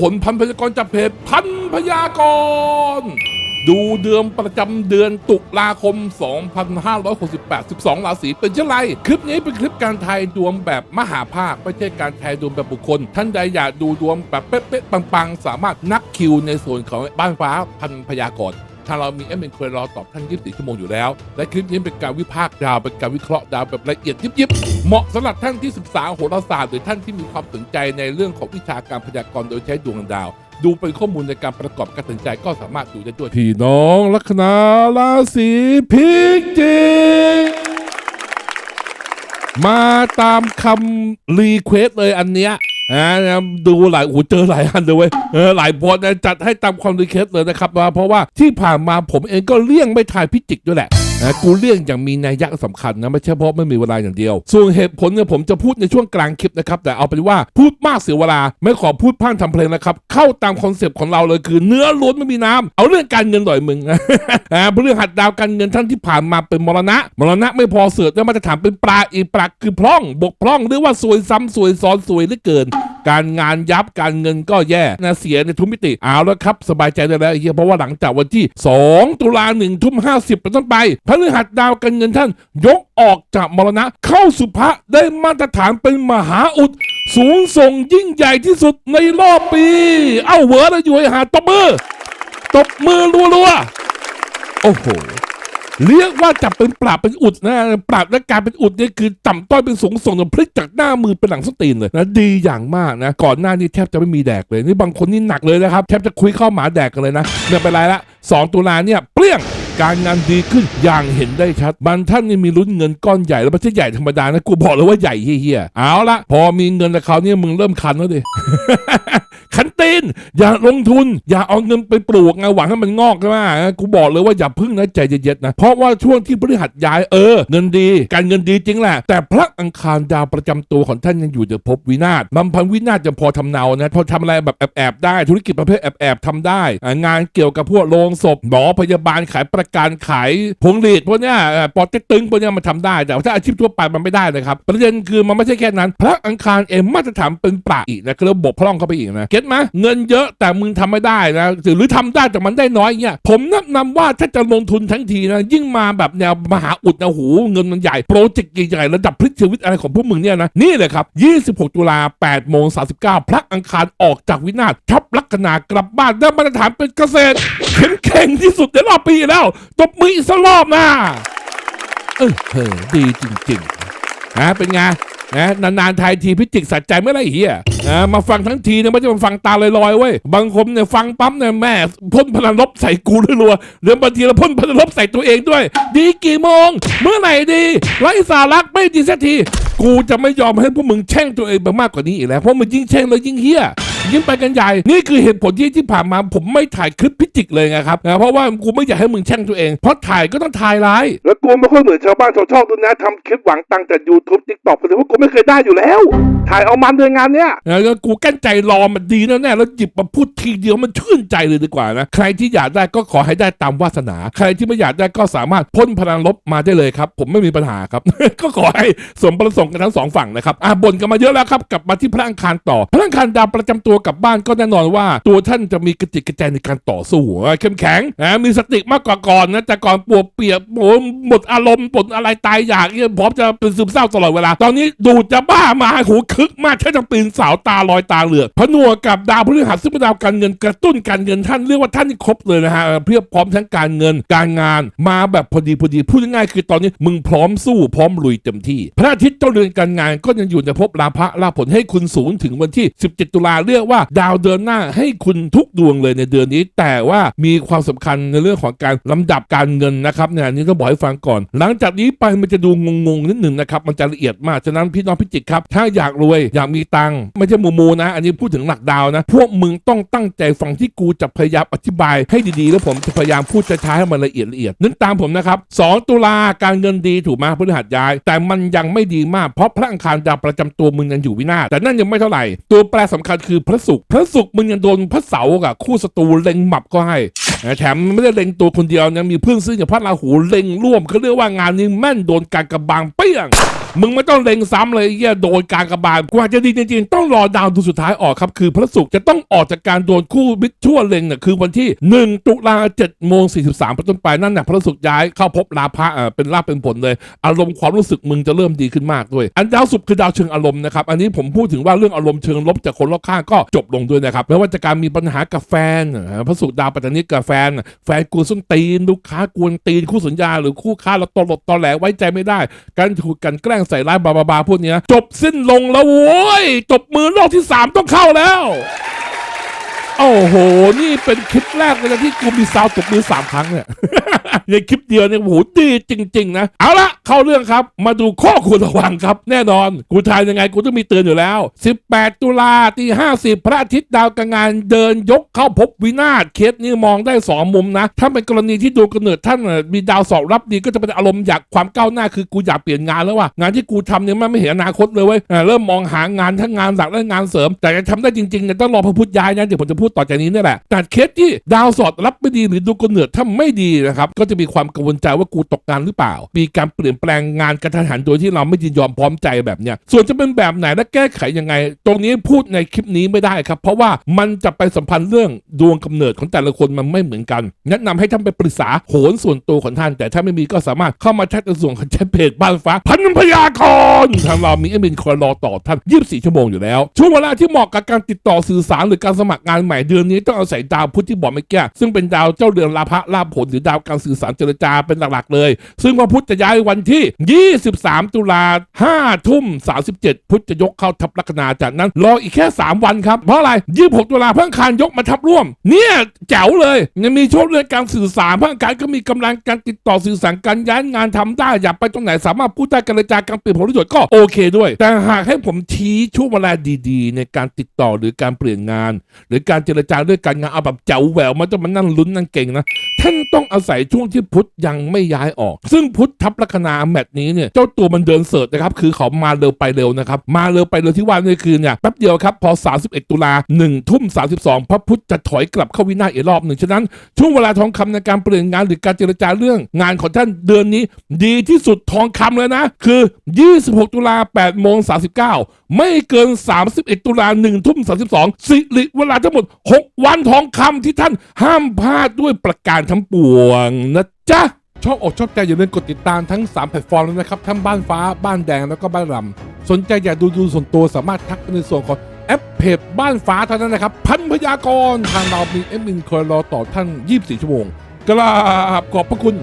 หนพันพยากรจากเพจพันพยากร ดูเดือนประจำเดือนตุลาคม 2568 12ราศีเป็นเช่นไร คลิปนี้เป็นคลิปการทายดวงแบบมหาภาค ไม่ใช่การทายดวงแบบบุคคล ท่านใดอยากดูดวงแบบเป๊ะๆปังๆ สามารถนับคิวในส่วนของบ้านฟ้าพันพยากร ทางเรามีแอดมินคอยรอตอบท่าน24ชั่วโมงอยู่แล้ว และคลิปนี้เป็นการวิพากษ์ดาว เป็นการวิเคราะห์ดาวแบบละเอียดยิบๆเหมาะสำหรับท่านที่ศึกษาโหราศาสตร์หรือท่านที่มีความสนใจในเรื่องของวิชาการพยากรณ์โดยใช้ดวงดาว ดูเป็นข้อมูลในการประกอบการตัดสินใจก็สามารถดูได้ด้วยพี่น้องลัคนาราศีพิจิกมาตามคำรีเควสเลยอันเนี้ย อ่าดูหลายโอ้เจอหลายอันเลยเว้ยเออหลายโพสนะจัดให้ตามความรีเควสเลยนะครับว่าเพราะว่าที่ผ่านมาผมเองก็เลี่ยงไม่ทายพิจิกด้วยแหละนะกูเลี่ยงอย่างมีนัยยะสำคัญนะไม่ใช่เพราะไม่มีเวลาอย่างเดียว ส่วนเหตุผลเนี่ยผมจะพูดในช่วงกลางคลิปนะครับ แต่เอาเป็นว่าพูดมากเสียเวลา ไม่ขอพูดพร่ำทำเพลงนะครับ เข้าตามคอนเซปต์ของเราเลยคือเนื้อล้วนไม่มีน้ำเอาเรื่องการเงินหน่อยมึงอ่าเรื่องหัดดาวการเงินท่านที่ผ่านมาเป็นมรณะ มรณะไม่พอเสือกแล้วมาตรฐานเป็นปลาอีปลาคือพร่อง บกพร่องหรือว่าสวยซ้ำสวยซ้อนสวยเหลือเกิน การงานยับการเงินก็แย่นะเสียในทุกมิติเอาแล้วครับ สบายใจได้แล้วเฮียเพราะว่าหลังจากวันที่ 2 ตุลาหนึ่งทุ่มห้าสิบเป็นต้นไปพฤหัสดาวการเงินท่าน ยกออกจากมรณะเข้าสุภะได้มาตรฐานเป็นมหาอุดสูงส่งยิ่งใหญ่ที่สุดในรอบปี เอ้าเวอร์แล้วอยู่ไอหาตบมือ ตบมือรัวๆ โอ้โห เรียกว่าจับเป็นปราบเป็นอุดนะปราบและการเป็นอุดเนี่ยคือต่ำต้อยเป็นสูงส่งจนพลิกจากหน้ามือเป็นหลังสตีนเลยนะดีอย่างมากนะก่อนหน้านี้แทบจะไม่มีแดกเลยนี่บางคนนี่หนักเลยนะครับแทบจะคุยเข้าหมาแดกกันเลยนะไม่เป็นไรละ2 ตุลาเนี่ยเปรี้ยงการงานดีขึ้นอย่างเห็นได้ชัดบางท่านนี่มีลุ้นเงินก้อนใหญ่แล้วไม่ใช่ใหญ่ธรรมดานะกูบอกเลยว่าใหญ่เฮี้ยๆเอาละพอมีเงินแล้วเขาวนี่มึงเริ่มคันแล้วดิขันตีนอย่าลงทุน อย่าเอาเงินไปปลูกไงหวังให้มันงอกใช่ไหมกูบอกเลยว่าอย่าพึ่งนะใจเย็นๆนะเพราะว่าช่วงที่พฤหัสย้ายเออ เงินดี การเงินดีจริงแหละแต่พระอังคารดาวประจำตัวของท่านยังอยู่ในภพวินาศบัมพันวินาศยังพอทำเนานะพอทำอะไรแบบแอบๆได้ธุรกิจประเภทแอบๆทำได้ งานเกี่ยวกับพวกโรงศพหมอพยาบาลขายประกันขายพวงหลีดพวกเนี้ยเอ่อปอเต็กตึงพวกเนี้ยมันทำได้ แต่ถ้าอาชีพทั่วไปมันไม่ได้นะครับ ประเด็นคือมันไม่ใช่แค่นั้นพระอังคารเองมาตรฐานเป็นปราอีกนะก็เริ่มบกพร่องเข้าไปอีกนะเก็ตไหมเงินเยอะแต่มึงทำไม่ได้นะหรือทำได้แต่มันได้น้อยเงี้ยผมแนะนำว่าถ้าจะลงทุนทั้งทีนะยิ่งมาแบบแนวมหาอุดนะหูเงินมันใหญ่โปรเจกต์ใหญ่ระดับพลิกชีวิตอะไรของพวกมึงเนี่ยนะนี่เลยครับ 26 ตุลา8โมง39 พระอังคารออกจากวินาศทับลัคนากลับบ้านได้มาตรฐานเป็นเกษตรเข้มแข็งที่สุดในรอบปีแล้ว ตบมืออีกสักรอบนะเออเออดีจริงๆฮะเป็นไงนะนานๆไทยทีพิจิกสัจใจไม่ไรเฮียนะมาฟังทั้งทีเนี่ยไม่ใช่มาฟังตาลอยๆเว้ยบางคนเนี่ยฟังปั๊มเนี่ยแม่พ่นพลังลบใส่กูรัวๆหรือบางทีเราพ่นพลังลบใส่ตัวเองด้วย ดีกี่โมง เมื่อไหร่ดีไร้สาระไม่ดีสักที กูจะไม่ยอมให้พวกมึงแช่งตัวเองไปมากกว่านี้อีกแล้วเพราะมันยิ่งแช่งแล้วยิ่งเฮี้ย ยิ่งไปกันใหญ่ นี่คือเหตุผลที่ที่ผ่านมาผมไม่ถ่ายคลิปพิจิกเลยไงครับนะเพราะว่ากูไม่อยากให้มึงแช่งตัวเอง เพราะถ่ายก็ต้องถ่ายร้าย แล้วกูไม่ค่อยเหมือนชาวบ้านชาวช่องตัวนะทำคลิปหวังตังค์จาก YouTube TikTok เลยเพราะกูไม่เคยได้อยู่แล้ว ถ่ายเอามันเลยงานเนี้ยแล้วกูกั้นใจรอมันดีแน่ๆแล้วหยิบมาพูดทีเดียวมันชื่นใจเลยดีกว่านะใครที่อยากได้ก็ขอให้ได้ตามวาสนา ใครที่ไม่อยากได้ก็สามารถพ่นพลังลบมาได้เลยครับ ผมไม่มีปัญหาครับ ก็ขอให้สมประสงค์กันทั้งสองฝั่งนะครับอะบ่นกันมาเยอะแล้วครับกลับมาที่พระอังคารต่อ พระอังคารดาวประจำตัวกลับบ้านก็แน่นอนว่า ตัวท่านจะมีกระจิตกระใจในการต่อสู้เข้มแข็งนะมีสติมากกว่าก่อนนะแต่ก่อนปวดเปียกโอ้หมดอารมณ์ปวดอะไรตายอยากเนี่ยพร้อมจะเป็นซึมเศร้าตลอดเวลา ตอนนี้ดูดจะบ้ามาหูคึกมากแค่จะปีนเสาวตาลอยตาเหลือกพนัวกับดาวพฤหัสซึ่งเป็นดาวการเงินกระตุ้นการเงินท่านเรียกว่าท่านนี่ครบเลยนะฮะเพียบพร้อมทั้งการเงินการงานมาแบบพอดีพอดีพูดง่ายๆคือตอนนี้มึงพร้อมสู้พร้อมลุยเต็มที่ พระอาทิตย์เจ้าเรือนการงานก็ยังอยู่ในภพลาภะลาผลให้คุณสูงถึงวันที่ 17 ตุลาเรียกว่าดาวเดินหน้าให้คุณทุกดวงเลยในเดือนนี้ แต่ว่ามีความสำคัญในเรื่องของการลำดับการเงินนะครับเนี่ยนี้ต้องบอกให้ฟังก่อน หลังจากนี้ไปมันจะดูงงๆนิดหนึ่งนะครับมันจะละเอียดมากฉะนั้นพี่น้องพิจิกครับ ถ้าอยากรวยอยากมีตังค์ไม่ใช่มูมูนะ อันนี้พูดถึงหลักดาวนะ พวกมึงต้องตั้งใจฟังที่กูจะพยายามอธิบายให้ดีๆ แล้วผมจะพยายามพูดช้าๆให้มันละเอียดละเอียดนึกตามผมนะครับ2ตุลาการเงินดีถูกไหมพฤหัสย้าย แต่มันยังไม่ดีมากเพราะพระอังคารดาวประจำตัวมึงยังอยู่วินาศแต่นั่นยังไม่เท่าไหร่ตัวแปรสำคัญคือพระศุกร์พระศุกร์มึงยังโดนพระเสาร์กับคู่ศัตรูเล็งหมับก็ให้แถมไม่ได้เล็งตัวคนเดียวยังมีเพื่อนซึ่งอย่างพระราหูเล็งร่วมเขาเรียกว่างานนี้แม่นโดนการกระบางเปี้ยง มึงไม่ต้องเล็งซ้ำเลยเหี้ยโดนกลางกระบาลกว่าจะดีจริงๆ ต้องรอดาวดูสุดท้ายออกครับคือพระศุกร์จะต้องออกจากการโดนคู่มิตรชั่วเล็งเนี่ยคือวันที่ 1 ตุลา7โมง43เป็นต้นไปนั่นน่ะพระศุกร์ย้ายเข้าพบลาภะอ่าเป็นลาภเป็นผลเลย อารมณ์ความรู้สึกมึงจะเริ่มดีขึ้นมากด้วย อันดาวศุกร์คือดาวเชิงอารมณ์นะครับอันนี้ผมพูดถึงว่าเรื่องอารมณ์เชิงลบจากคนรอบข้างก็จบลงด้วยนะครับไม่ว่าจะการมีปัญหากับแฟนพระศุกร์ดาวปัตตานีกับแฟน แฟนกวนส้นตีนลูกค้ากวนตีนคู่สัญญา หรือคู่ค้าเราตลดตอแหลไว้ใจไม่ได้ การถูกกันแกล้งใส่ร้ายบาบาบาพวกเนี้ยจบสิ้นลงแล้วโว้ยจบมือโลกที่สามต้องเข้าแล้ว โอ้โห นี่เป็นคลิปแรกเลยนะที่กูมีซาวตบมือสามครั้งเนี่ย ในคลิปเดียวเนี่ยโอ้โหดีจริง ๆ นะ เอาละเข้าเรื่องครับ มาดูข้อควรระวังครับ แน่นอน กูทายยังไงกูต้องมีเตือนอยู่แล้ว 18 ตุลาตี50 พระอาทิตย์ดาวกางงานเดินยกเข้าพบวินาศเคสนี้มองได้สองมุมนะ ถ้าเป็นกรณีที่ดวงกำเนิดท่านน่ะมีดาวสอบรับดีก็จะเป็นอารมณ์อยากความก้าวหน้าคือกูอยากเปลี่ยนงานแล้วว่ะงานที่กูทำเนี่ยมันไม่เห็นอนาคตเลยเว้ยเริ่มมองหางานทั้งงานหลักและงานเสริม แต่จะทำได้จริงๆเนี่ยต้องรอพระพุทธย้ายนะเดี๋ยวผมจะพูดต่อจากนี้นี่แหละแต่เคสที่ดาวสอดรับไม่ดีหรือดวงกเนิดถ้าไม่ดีนะครับก็จะมีความกังวลใจว่ากูตกงานหรือเปล่า มีการเปลี่ยนแปลงงานกระทันหันโดยที่เราไม่ยินยอมพร้อมใจแบบเนี้ยส่วนจะเป็นแบบไหนและแก้ไขยังไง ตรงนี้พูดในคลิปนี้ไม่ได้ครับ เพราะว่ามันจะไปสัมพันธ์เรื่องดวงกำเนิดของแต่ละคนมันไม่เหมือนกัน แนะนำให้ท่านไปปรึกษาโหนส่วนตัวของท่าน แต่ถ้าไม่มีก็สามารถเข้ามาแชทในส่วนของแชทเพจบ้านฟ้า พันพยากรทางเรามีเอมินคอยรอต่อท่าน 24 ชั่วโมงอยู่แล้ว ช่วงเวลาที่เหมาะกับการติดต่อสื่อสารหรือการสมัครงานใหม่เดือนนี้ต้องอาศัยดาวพุธที่บอกเมื่อกี้ซึ่งเป็นดาวเจ้าเรือนลาภะลาภผลหรือดาวการสื่อสารเจรจาเป็นหลักๆเลย ซึ่งพระพุธจะย้ายวันที่ 23 ตุลา5ทุ่ม 37 พุธจะยกเข้าทับลัคนาจากนั้นรออีกแค่ 3 วันครับ เพราะอะไร 26 ตุลาพังคารยกมาทับร่วม เนี่ยแจ๋วเลยยังมีโชคเรื่องการสื่อสารพังคารก็มีกำลังการติดต่อสื่อสารการย้ายงานทำได้อยากไปตรงไหนสามารถพูดได้การเจรจาการเปลี่ยนผลประโยชน์ก็โอเคด้วย แต่หากให้ผมชี้ช่วงเวลาดีๆ ในการติดต่อหรือการเปลี่ยนงาน หรือการเจรจาด้วยการงานเอาแบบแจ๋วแหววมันต้องมานั่งลุ้นนั่งเก่งนะท่านต้องอาศัยช่วงที่พุทธยังไม่ย้ายออก ซึ่งพุทธทับลัคนาแมตช์นี้เนี่ยเจ้าตัวมันเดินเสิร์ชนะครับคือเขามาเร็วไปเร็วนะครับมาเร็วไปเร็วที่ว่านี่คือเนี่ยแป๊บเดียวครับพอ 31 ตุลา1ทุ่ม 32 พระพุทธจะถอยกลับเข้าวินาศอีกรอบหนึ่งฉะนั้นช่วงเวลาทองคำในการเปลี่ยนงานหรือการเจรจาเรื่อง งานของท่านเดือนนี้ ดีที่สุดทองคำเลยนะคือ 26 ตุลา8โมง39 ไม่เกิน 31 ตุลา1ทุ่ม 32 สิริเวลาทั้งหมด6วันทองคำที่ท่านห้ามพลาดด้วยประการทั้งปวงนะจ๊ะชอบอกชอบใจอย่าลืมกดติดตามทั้ง 3 แพลตฟอร์มเลยนะครับ ทั้งบ้านฟ้าบ้านแดงแล้วก็บ้านรำสนใจอยากดูดูส่วนตัวสามารถทักในส่วนของแอปเพจบ้านฟ้าเท่านั้นนะครับ พันพยากรทางเรามีเอ็มมินคอยรอต่อท่าน 24 ชั่วโมงกราบขอบพระคุณ